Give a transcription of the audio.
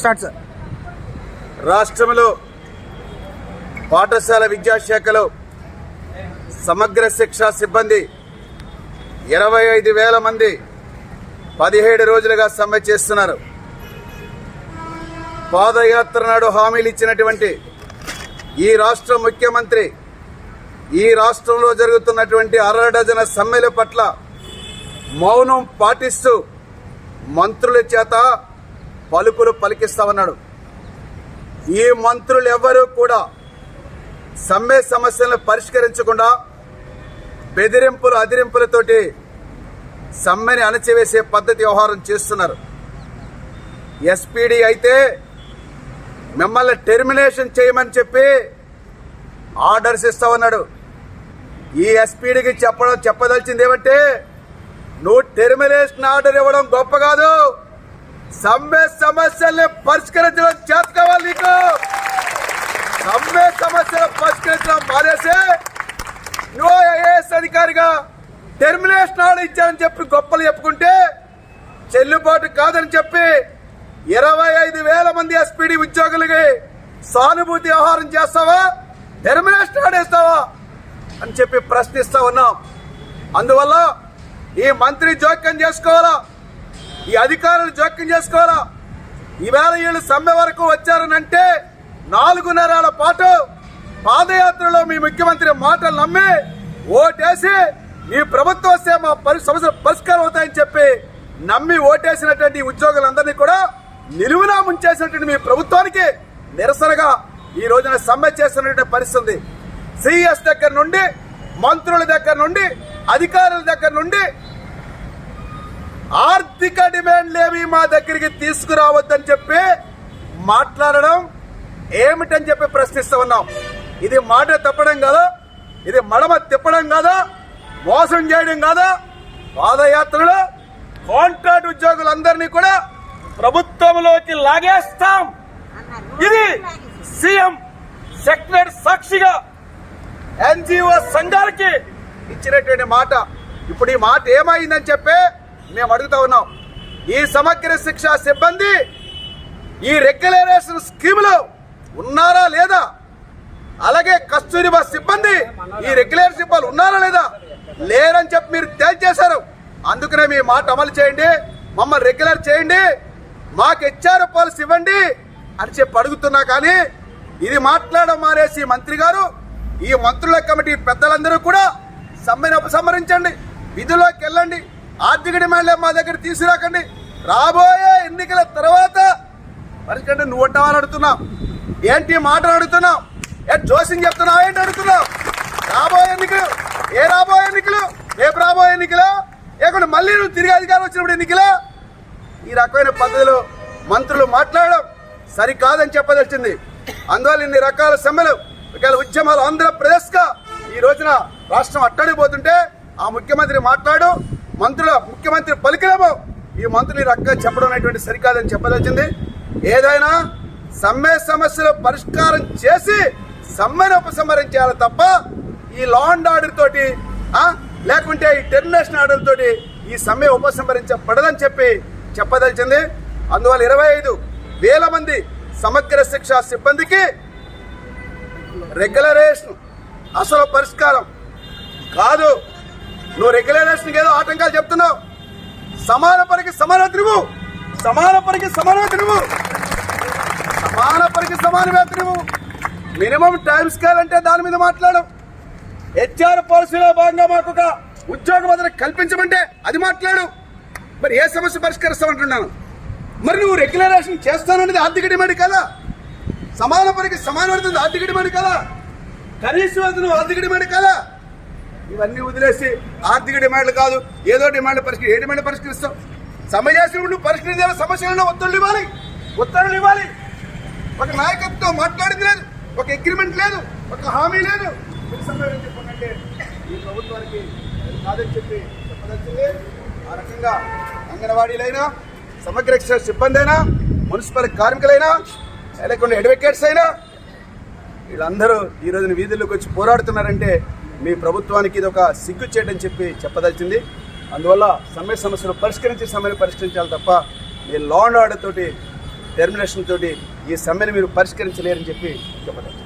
Start sir. రాష్ట్రంలో పాఠశాల విద్యాశాఖలో సమగ్ర శిక్షా సిబ్బంది ఇరవై ఐదు వేల మంది పదిహేడు రోజులుగా సమ్మె చేస్తున్నారు. పాదయాత్ర నాడు హామీలు ఇచ్చినటువంటి ఈ రాష్ట్ర ముఖ్యమంత్రి ఈ రాష్ట్రంలో జరుగుతున్నటువంటి అర డజన సమ్మెల పట్ల మౌనం పాటిస్తూ మంత్రుల చేత పలుకులు పలికిస్తామన్నాడు. ఈ మంత్రులు ఎవ్వరూ కూడా సమ్మె సమస్యలను పరిష్కరించకుండా బెదిరింపులు అదిరింపులతోటి సమ్మెని అణచివేసే పద్ధతి వ్యవహారం చేస్తున్నారు. ఎస్పీడీ అయితే మిమ్మల్ని టెర్మినేషన్ చేయమని చెప్పి ఆర్డర్స్ ఇస్తామన్నాడు. ఈ ఎస్పీడీకి చెప్పడం చెప్పదలిచింది ఏమంటే నువ్వు టెర్మినేషన్ ఆర్డర్ ఇవ్వడం గొప్ప కాదు. సమ్మె సమస్యల్ని పరిష్కరించడం చేత కావాలి నీకు. సమ్మె సమస్యలు పరిష్కరించడం మానేసి నువ్వు ఐఏఎస్ అధికారిగా టెర్మినేషన్ ఆర్డర్ ఇచ్చానని చెప్పి గొప్పలు చెప్పుకుంటే చెల్లుబాటు కాదని చెప్పి ఇరవై ఐదు వేల మంది ఎస్పీడీ ఉద్యోగులకి సానుభూతి వ్యవహారం చేస్తావా? టెర్మినేషన్ ఆడేస్తావా అని చెప్పి ప్రశ్నిస్తా ఉన్నాం. అందువల్ల ఈ మంత్రి జోక్యం చేసుకోవాలా? ఈ అధికారులు జోక్యం చేసుకోవాలా? ఈవేళ వీళ్ళు సమ్మె వరకు వచ్చారనంటే నాలుగున్నరాల పాటు పాదయాత్రలో మీ ముఖ్యమంత్రి మాటలు నమ్మి ఓటేసి ఈ ప్రభుత్వం వస్తే మా పరి సమస్యలు పరిష్కారం అవుతాయని చెప్పి నమ్మి ఓటేసినటువంటి ఉద్యోగులందరినీ కూడా నిలువునా ముంచేసినటువంటి మీ ప్రభుత్వానికి నిరసనగా ఈ రోజున సమ్మె చేస్తున్నటువంటి పరిస్థితి ఉంది. సిఎస్ దగ్గర నుండి మంత్రుల దగ్గర నుండి అధికారుల దగ్గర నుండి ఆర్థిక డిమాండ్లేవి మా దగ్గరికి తీసుకురావద్దని చెప్పి మాట్లాడడం ఏమిటని చెప్పి ప్రశ్నిస్తూ ఉన్నాం. ఇది మాట తప్పడం కాదా? ఇది మడమ తిప్పడం కాదా? మోసం చేయడం కాదా? పాదయాత్రలో కాంట్రాక్ట్ ఉద్యోగులందరినీ కూడా ప్రభుత్వంలోకి లాగేస్తాం. ఇది సీఎం సెక్రటరీ సాక్షిగా ఎన్జిఓ సంఘాలకి ఇచ్చినటువంటి మాట. ఇప్పుడు ఈ మాట ఏమైందని చెప్పి మేము అడుగుతా ఉన్నాం. ఈ సమగ్ర శిక్ష సిబ్బంది ఈ రెగ్యులరేషన్ స్కీములో ఉన్నారా లేదా? అలాగే కస్తూరిబా సిబ్బంది ఈ రెగ్యులర్ సిబ్బంది ఉన్నారా లేదా? లేరని చెప్పి మీరు తేల్చేశారు. అందుకనే మీ మాట అమలు చేయండి మమ్మల్ని రెగ్యులర్ చేయండి మాకు హెచ్ఆర్ పాలసీ ఇవ్వండి అని చెప్పి అడుగుతున్నా కానీ ఇది మాట్లాడడం మానేసి మంత్రి గారు ఈ మంత్రుల కమిటీ పెద్దలందరూ కూడా సమ్మెను ఉపసంహరించండి విధుల్లోకి వెళ్ళండి. ఆర్థిక డిమాండ్లే మా దగ్గర తీసుకురాకండి. రాబోయే ఎన్నికల తర్వాత పరికంటే నువ్వు ఉంటావని అడుగుతున్నావు. ఏంటి మాటలు అడుగుతున్నావు? ఏ జోసింగ్ చెప్తున్నావు? ఏంటి అడుగుతున్నావు? రాబోయే ఎన్నికలు ఏ రాబోయే ఎన్నికలు రేపు రాబోయే ఎన్నికలు? లేకుంటే మళ్ళీ నువ్వు తిరిగి అధికారం వచ్చినప్పుడు ఎన్నికలు? ఈ రకమైన పద్ధతిలో మంత్రులు మాట్లాడడం సరికాదని చెప్పదలిచింది. అందువల్ల ఇన్ని రకాల సమ్మెలు ఒకవేళ ఉద్యమాలు ఆంధ్రప్రదేశ్గా ఈ రోజున రాష్ట్రం అట్టడిపోతుంటే ఆ ముఖ్యమంత్రి మాట్లాడు మంత్రుల ముఖ్యమంత్రి పలికిలేమో ఈ మంత్రులు ఈ రకంగా చెప్పడం అనేటువంటి సరికాదని చెప్పదలిచింది. ఏదైనా సమ్మె సమస్యలు పరిష్కారం చేసి సమ్మెను ఉపసంహరించాలి తప్ప ఈ లా అండ్ ఆర్డర్ తోటి లేకుంటే ఈ టెర్మినేషన్ ఆర్డర్ తోటి ఈ సమ్మె ఉపసంహరించబడదని చెప్పి చెప్పదలిచింది. అందువల్ల ఇరవై ఐదు వేల మంది సమగ్ర శిక్ష సిబ్బందికి రెగ్యులరేషన్ అసలు పరిష్కారం కాదు. నువ్వు రెగ్యులరేషన్కి ఏదో ఆటంకాలు చెప్తున్నావు. సమాన పనికి సమాన తిరుగు. సమాన పనికి సమాన తిరుగు. సమాన పనికి సమాన వేతనము మినిమం టైం స్కేల్ అంటే దాని మీద మాట్లాడడం హెచ్ఆర్ పాలసీలో భాగంగా మాకు ఒక ఉద్యోగ భద్రత కల్పించమంటే అది మాట్లాడు. మరి ఏ సమస్య పరిష్కరిస్తామంటున్నాను? మరి నువ్వు రెగ్యులరేషన్ చేస్తాననేది ఆర్థిక డిమాండ్ కదా. సమాన పనికి సమాన పడుతుంది ఆర్థిక డిమాండ్ కదా. కనీస వేతనం ఆర్థిక డిమాండ్ కదా. ఇవన్నీ వదిలేసి ఆర్థిక డిమాండ్లు కాదు ఏదో డిమాండ్ పరిష్కరి ఏ డిమాండ్ పరిష్కరిస్తాం? సమ్మె చేసినప్పుడు పరిష్కరించాలి సమస్యలను ఒత్తిళ్ళు ఇవ్వాలి ఉత్తర్వులు ఇవ్వాలి. ఒక నాయకత్వం మాట్లాడింది లేదు ఒక అగ్రిమెంట్ లేదు ఒక హామీ లేదు. ఇది ఈ ప్రభుత్వానికి కాదని చెప్పి చెప్పదలిచింది. ఆ రకంగా అంగన్వాడీలైనా సమగ్ర సిబ్బంది అయినా మున్సిపల్ కార్మికులైనా లేకుండా అడ్వకేట్స్ అయినా వీళ్ళందరూ ఈ రోజున వీధుల్లోకి వచ్చి పోరాడుతున్నారంటే మీ ప్రభుత్వానికి ఇది ఒక సిగ్గు చేయడం చెప్పి చెప్పదలిచింది. అందువల్ల సమ్మె సమస్యలు పరిష్కరించి సమ్మెను పరిష్కరించాలి తప్ప మీ లా అండ్ ఆర్డర్ తోటి టెర్మినేషన్ తోటి ఈ సమ్మెను మీరు పరిష్కరించలేరని చెప్పి చెప్పదలిచింది.